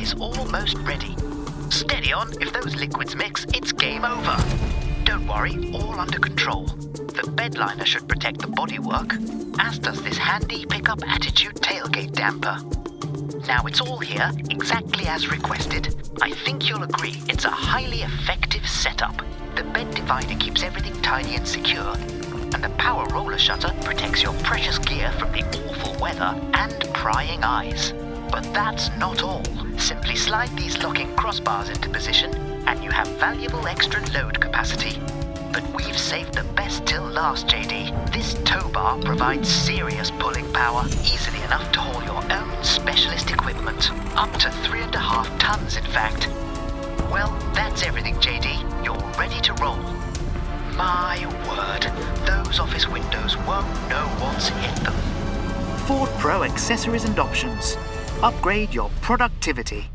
is almost ready. Steady on, if those liquids mix, it's game over. Don't worry, all under control. The bedliner should protect the bodywork, as does this handy pickup attitude tailgate damper. Now it's all here, exactly as requested. I think you'll agree it's a highly effective setup. The bed divider keeps everything tidy and secure, and the power roller shutter protects your precious gear from the weather and prying eyes. But that's not all. Simply slide these locking crossbars into position, and you have valuable extra load capacity. But we've saved the best till last, JD. This tow bar provides serious pulling power, easily enough to haul your own specialist equipment. Up to three and a half tons, in fact. Well, that's everything, JD. You're ready to roll. My word, those office windows won't know what's hit them. Ford Pro accessories and options. Upgrade your productivity.